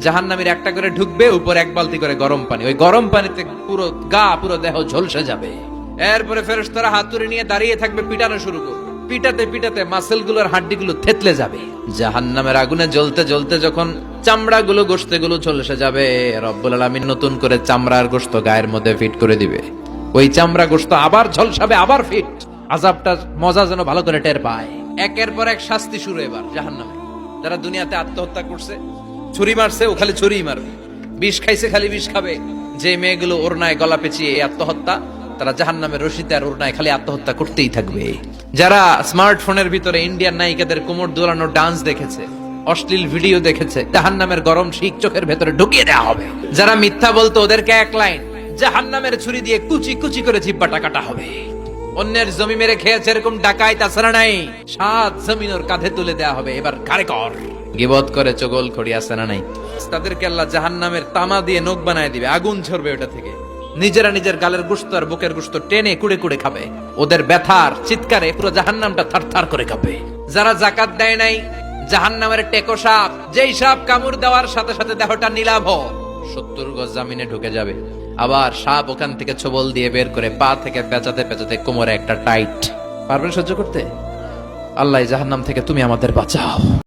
জাহান্নামীর একটা করে ঢুকবে, উপর এক বালতি করে গরম পানি। ওই গরম পানিতে পুরো গা, পুরো দেহ ঝলসে যাবে। এরপরে ফেরেশতারা হাতুড়ি নিয়ে দাঁড়িয়ে থাকবে, পিটানো শুরু করবে। পিটাতে পিটাতে মাসেলগুলোর হাড্ডি গুলো থেতলে যাবে। জাহান্নামের আগুনে জ্বলতে জ্বলতে যখন চামড়া গুলো গোস্তে গুলো ঝলসে যাবে, রব্বুল আলামিন নতুন করে চামড়ার গোস্ত গায়ের মধ্যে ফিট করে দিবে। ওই চামড়া গোস্ত আবার ঝলসাবে, আবার ফিট। আজাবটা মজা যেন ভালো করে টের পায়। একের পর এক শাস্তি শুরু এবার জাহান্নামে। যারা দুনিয়াতে আত্মহত্যা করছে ছুরি মারছে, ও খালি ছুরিই মারবে। বিষ খাইছে, খালি বিষ খাবে। যে মেয়েগুলো ওরনায় গলা পেঁচিয়ে এই আত্মহত্যা, তারা জাহান্নামের রশিতে আর ওরনায় খালি আত্মহত্যা করতেই থাকবে। যারা স্মার্টফোনের ভিতরে ইন্ডিয়ান নায়িকাদের কোমর দোলানো ডান্স দেখেছে, অশ্লীল ভিডিও দেখেছে, জাহান্নামের গরম শিখ চোখের ভেতরে ঢুকিয়ে দেওয়া হবে। যারা মিথ্যা বলতো, ওদেরকে এক লাইন, জাহান্নামের ছুরি দিয়ে কুচি কুচি করে জিব্বাটা কাটা হবে। অন্যের জমি মেরে খেয়েছে এরকম ডাকাই তাছাড়া নাই। সাত জমিন ওর কাঁধে তুলে দেওয়া হবে, এবার কারে কর? গিবত করে চগল খড়ি না নাই? তাদেরকে আল্লাহ তামা দিয়ে নখ বানায় দিবে, আগুন ঝরবে ওটা থেকে। নিজেরা নিজের গালের গুস্ত আর বুকের গুস্ত টেনে কুড়ে কুড়ে খাবে। ওদের ব্যথার চিৎকারে পুরো জাহান্নামটা থারথার করে খাবে যারা জাকাত দেয় নাই, জাহান্নামের টেকো সাপ, যেই সাপ কামড় দেওয়ার সাথে সাথে দেহটা নীলাভ সত্তর গজ জামিনে ঢুকে যাবে। আবার সাপ ওখান থেকে ছবল দিয়ে বের করে পা থেকে পেঁচাতে পেঁচাতে কোমরে একটা টাইট। পারবেন সহ্য করতে? আল্লাহ জাহান্নাম থেকে তুমি আমাদের বাঁচাও।